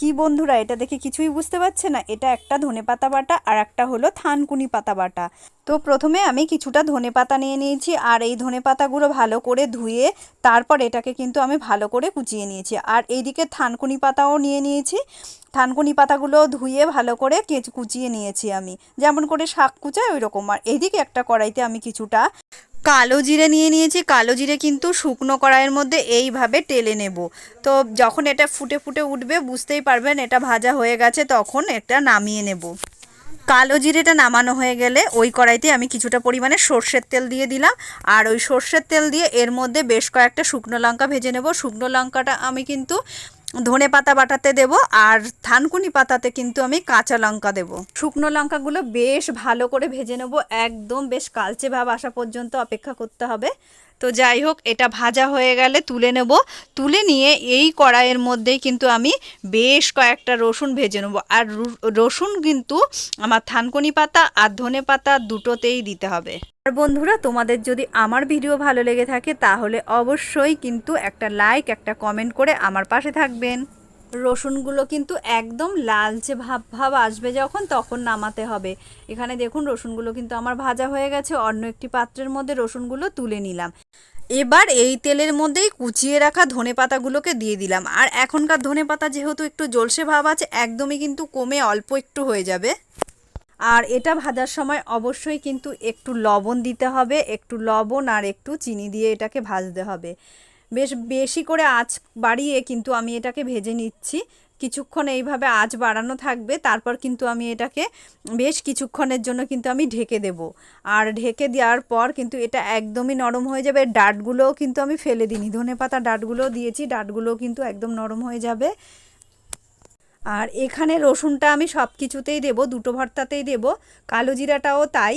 কি বন্ধুরা, এটা দেখে কিছুই বুঝতে পারছে না। এটা একটা ধনে পাতা বাটা আর একটা হলো থানকুনি পাতা বাটা। তো প্রথমে আমি কিছুটা ধনে পাতা নিয়ে নিয়েছি আর এই ধনে পাতাগুলো ভালো করে ধুয়ে তারপর এটাকে কিন্তু আমি ভালো করে কুচিয়ে নিয়েছি। আর এইদিকে থানকুনি পাতাও নিয়ে নিয়েছি। থানকুনি পাতাগুলো ধুয়ে ভালো করে কেচ- কুচিয়ে নিয়েছি আমি। যেমন করে শাক কুচায় ওই রকম আর এইদিকে একটা কড়াইতে আমি কিছুটা কালো জিরে নিয়ে নিয়েছি। কালো জিরে কিন্তু শুকনো কড়াইয়ের মধ্যে এইভাবে টেলে নেব। তো যখন এটা ফুটে ফুটে উঠবে, বুঝতেই পারবেন এটা ভাজা হয়ে গেছে, তখন এটা নামিয়ে নেব। কালো জিরেটা নামানো হয়ে গেলে ওই কড়াইতে আমি কিছুটা পরিমাণে সর্ষের তেল দিয়ে দিলাম। আর ওই সর্ষের তেল দিয়ে এর মধ্যে বেশ কয়েকটা শুকনো লঙ্কা ভেজে নেব। শুকনো লঙ্কাটা আমি কিন্তু ধনে পাতা বাটাতে দেব আর থানকুনি পাতাতে কিন্তু আমি কাঁচা লঙ্কা দেব। শুকনো লঙ্কাগুলো বেশ ভালো করে ভেজে নেব। একদম বেশ কালচে ভাব আসা পর্যন্ত অপেক্ষা করতে হবে। তো যাই হোক, এটা ভাজা হয়ে গেলে তুলে নেব। তুলে নিয়ে এই কড়াইয়ের মধ্যেই কিন্তু আমি বেশ কয়েকটা রসুন ভেজে নেব। আর রসুন কিন্তু আমার থানকুনি পাতা আর ধনে পাতা দুটোতেই দিতে হবে। আর বন্ধুরা, তোমাদের যদি আমার ভিডিও ভালো লেগে থাকে, তাহলে অবশ্যই কিন্তু একটা লাইক একটা কমেন্ট করে আমার পাশে থাকবেন। রসুনগুলো কিন্তু একদম লালচে ভাব ভাব আসবে যখন, তখন নামাতে হবে। এখানে দেখুন, রসুনগুলো কিন্তু আমার ভাজা হয়ে গেছে। অন্য একটি পাত্রের মধ্যে রসুনগুলো তুলে নিলাম। এবার এই তেলের মধ্যেই কুচিয়ে রাখা ধনে পাতাগুলোকে দিয়ে দিলাম। আর এখনকার ধনে পাতা যেহেতু একটু জলসে ভাব আছে, একদমই কিন্তু কমে অল্প একটু হয়ে যাবে। আর এটা ভাজার সময় অবশ্যই কিন্তু একটু লবণ দিতে হবে, একটু লবণ আর একটু চিনি দিয়ে এটাকে ভাজতে হবে। বেশ বেশি করে আঁচ বাড়িয়ে কিন্তু আমি এটাকে ভেজে নিচ্ছি। কিছুক্ষণ এইভাবে আঁচ বাড়ানো থাকবে, তারপর কিন্তু আমি এটাকে বেশ কিছুক্ষণের জন্য কিন্তু আমি ঢেকে দেব। আর ঢেকে দেওয়ার পর কিন্তু এটা একদমই নরম হয়ে যাবে, ডাটগুলোও কিন্তু আমি ফেলে দিইনি। ধনে পাতা ডাঁটগুলোও দিয়েছি, ডাঁটগুলোও কিন্তু একদম নরম হয়ে যাবে। আর এখানে রসুনটা আমি সব কিছুতেই দেবো, দুটো ভর্তাতেই দেবো, কালো জিরাটাও তাই,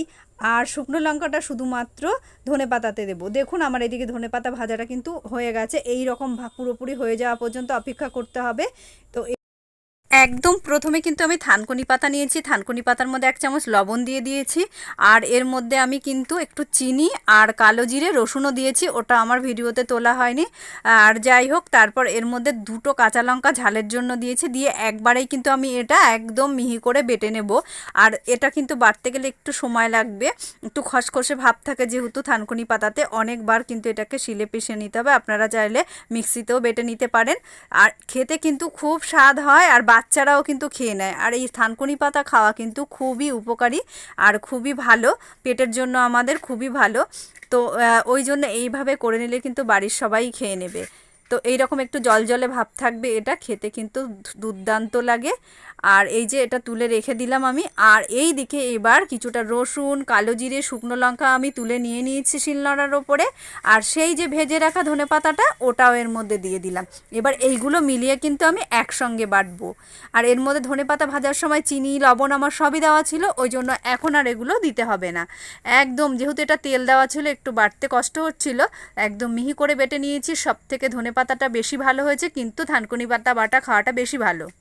আর শুকনো লঙ্কাটা শুধুমাত্র ধনে পাতাতে দেবো। দেখুন আমার এদিকে ধনে পাতা ভাজাটা কিন্তু হয়ে গেছে, এই রকম পুরোপুরি হয়ে যাওয়া পর্যন্ত অপেক্ষা করতে হবে। তো একদম প্রথমে কিন্তু আমি থানকুনি পাতা নিয়েছি। থানকুনি পাতার মধ্যে এক চামচ লবণ দিয়ে দিয়েছি। আর এর মধ্যে আমি কিন্তু একটু চিনি আর কালো জিরে রসুনও দিয়েছি। ওটা আমার ভিডিওতে তোলা হয়নি। আর যাই হোক, তারপর এর মধ্যে দুটো কাঁচা লঙ্কা ঝালের জন্য দিয়েছি। দিয়ে একবারেই কিন্তু আমি এটা একদম মিহি করে বেটে নেব। আর এটা কিন্তু বাটতে গেলে একটু সময় লাগবে। একটু খসখসে ভাব থাকে যেহেতু থানকুনি পাতাতে। অনেকবার কিন্তু এটাকে শিলে পিষে নিতে হবে। আপনারা চাইলে মিক্সিতেও বেটে নিতে পারেন। আর খেতে কিন্তু খুব স্বাদ হয়। আর বাচ্চারাও কিন্তু খেয়ে নেয়। আর এই থানকুনি পাতা খাওয়া কিন্তু খুবই উপকারী আর খুবই ভালো। পেটের জন্য আমাদের খুবই ভালো। তো ওই জন্য এইভাবে করে নিলে কিন্তু বাড়ির সবাই খেয়ে নেবে। তো এইরকম একটু জল জলে ভাব থাকবে এটা, খেতে কিন্তু দুর্দান্ত লাগে। আর এই যে এটা তুলে রেখে দিলাম আমি, আর এই দিকে এবার কিছুটা রসুন, কালো জিরে, শুকনো লঙ্কা আমি তুলে নিয়ে নিয়েছি শিলনোড়ার ওপরে। আর সেই যে ভেজে রাখা ধনে পাতাটা, ওটাও এর মধ্যে দিয়ে দিলাম। এবার এইগুলো মিলিয়ে কিন্তু আমি একসঙ্গে বাটবো। আর এর মধ্যে ধনে পাতা ভাজার সময় চিনি, লবণ আমার সবই দেওয়া ছিল, ওই জন্য এখন আর এগুলো দিতে হবে না। একদম যেহেতু এটা তেল দেওয়া ছিল, একটু বাটতে কষ্ট হচ্ছিল, একদম মিহি করে বেটে নিয়েছি সব থেকে ধনে পাতাটা বেশি ভালো হয়েছে কিন্তু থানকুনি পাতা বাটা খাওয়াটা বেশি ভালো।